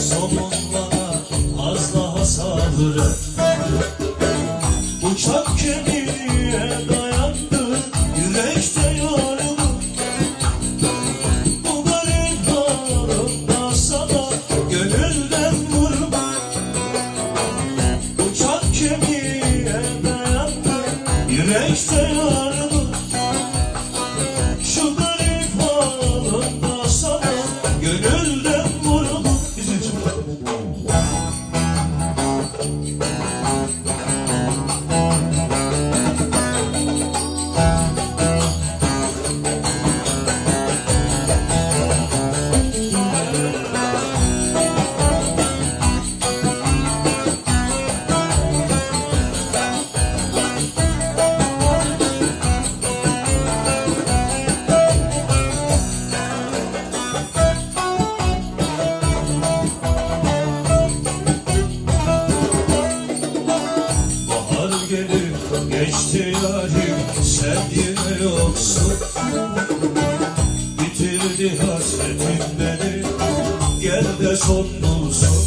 somonla az daha sabrı gelip geçti yarim Sen yine yoksun. Bitirdi hasretin beni Gel de son bulsun.